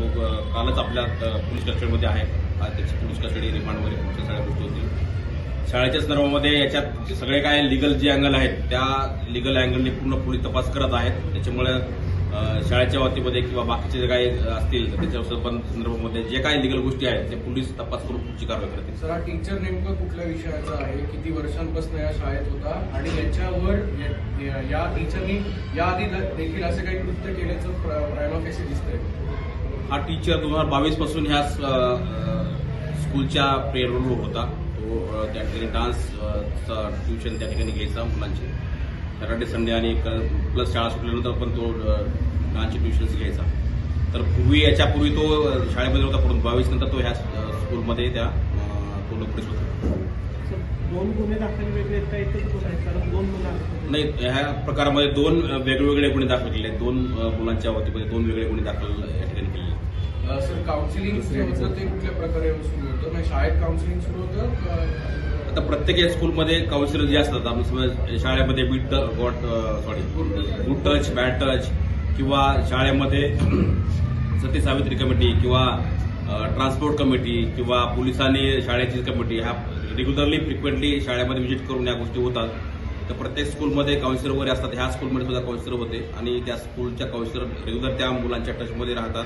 तो कालच आपल्या पोलीस कस्टडीमध्ये आहे. त्याची पोलीस कस्टडी रिमांड वगैरे पुढच्या सगळ्या गोष्टी होतील. शाळेच्या संदर्भामध्ये याच्यात सगळे काय लिगल जे अँगल आहेत त्या लिगल अँगलने पूर्ण पोलीस तपास करत आहेत. त्याच्यामुळे शाळेच्या वतीमध्ये किंवा बाकीचे जे काही असतील त्याच्या संदर्भामध्ये जे काही लिगल गोष्टी आहेत ते पोलीस तपास करून पुढची कारवाई करतील. सर हा टीचर नेमकं कुठल्या विषयाचा आहे? किती वर्षांपासून या शाळेत होता? आणि याच्यावर या- या टीचरनी याआधी देखील असे काही कृत्य केल्याचं प्रायमाफेसी दिसतंय. हा टीचर दोन हजार बावीसपासून ह्या स्कूलच्या पेरोलवर होता. तो त्या ठिकाणी डान्स ट्युशन त्या ठिकाणी घ्यायचा मुलांचे. सॅटर्डे संडे आणि प्लस शाळा सुटल्यानंतर पण तो डान्सचे ट्युशन्स घ्यायचा. तर पूर्वी याच्यापूर्वी तो शाळेमध्ये होता परंतु बावीस नंतर तो ह्या स्कूलमध्ये त्या पूर्ण तो होता. दोन गुन्हे दाखल वेगळे आहेत का एकच गुन्हा आहे कारण दोन मुलं आहेत. नाही ह्या प्रकारामध्ये दोन वेगवेगळे गुन्हे दाखल केले आहेत. दोन मुलांच्या बाबतीमध्ये दोन वेगळे गुन्हे दाखल या ठिकाणी केले आहेत. सर काउन्सिलिंग जे होतं ते कुठल्या प्रकारे सुरू होतं म्हणजे शाळेत काउन्सिलिंग सुरू होतं आता प्रत्येक या स्कूलमध्ये काउन्सिलर जे असतात आपण समज शाळेमध्ये बीट got sorry good touch bad touch किंवा शाळेमध्ये सती सावित्री कमिटी किंवा ट्रान्सपोर्ट कमिटी किंवा पोलिसांनी शाळेची कमिटी ह्या रेग्युलरली फ्रिक्वेंटली शाळेमध्ये व्हिजिट करून या गोष्टी होतात. तर प्रत्येक स्कूलमध्ये काउन्सिलर वगैरे असतात. ह्या स्कूलमध्ये सुद्धा काउन्सिलर होते. आणि त्या स्कूलच्या काउन्सिलर रेग्युलर त्या मुलांच्या टचमध्ये राहतात.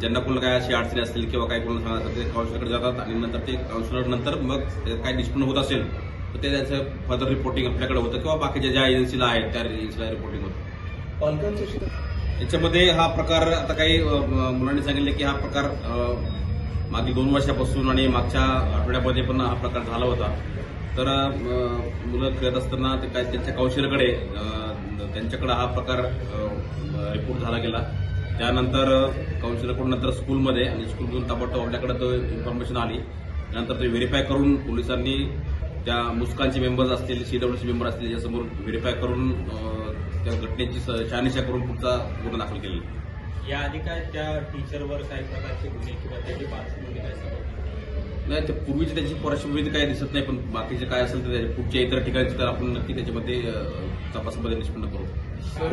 ज्यांना कोणाला काय अशी अडचणी असतील किंवा काही कोणाला सांगतात ते काउन्सिलरकडे जातात. आणि नंतर ते काउन्सिलर नंतर मग काही डिस्प्यूट होत असेल तर ते त्याचं फर्दर रिपोर्टिंग आपल्याकडे होतं किंवा बाकीच्या ज्या एजन्सीला आहेत त्या एजन्सीला रिपोर्टिंग होतं. पालकांचं याच्यामध्ये हा प्रकार आता काही मुलांनी सांगितले की हा प्रकार मागील दोन वर्षापासून आणि मागच्या आठवड्यामध्ये पण हा प्रकार झाला होता. तर मुलं खेळत असताना ते काय त्यांच्या कौशल्याकडे त्यांच्याकडे हा प्रकार रिपोर्ट झाला गेला. त्यानंतर कौन्सिलरकडून नंतर स्कूलमध्ये आणि स्कूलमधून ताबडतोब आपल्याकडे तो इन्फॉर्मेशन आली. त्यानंतर ते व्हेरीफाय करून पोलिसांनी त्या मुस्कानचे मेंबर्स असतील सी डब्ल्यूचे मेंबर असतील यासमोर व्हेरीफाय करून त्या घटनेची शहानिशा करून पुढचा गुन्हा दाखल केला याआधी काय त्या टीचरवर काही प्रकारचे गुन्हे किंवा त्याची पार्श्वभूमी काय समजली? नाही ते पूर्वीची त्याची पार्श्वभूमी काही दिसत नाही पण बाकीचे काय असेल तर त्याच्या पुढच्या इतर ठिकाणची तर आपण नक्की त्याच्यामध्ये तपासामध्ये निष्पन्न करू. सर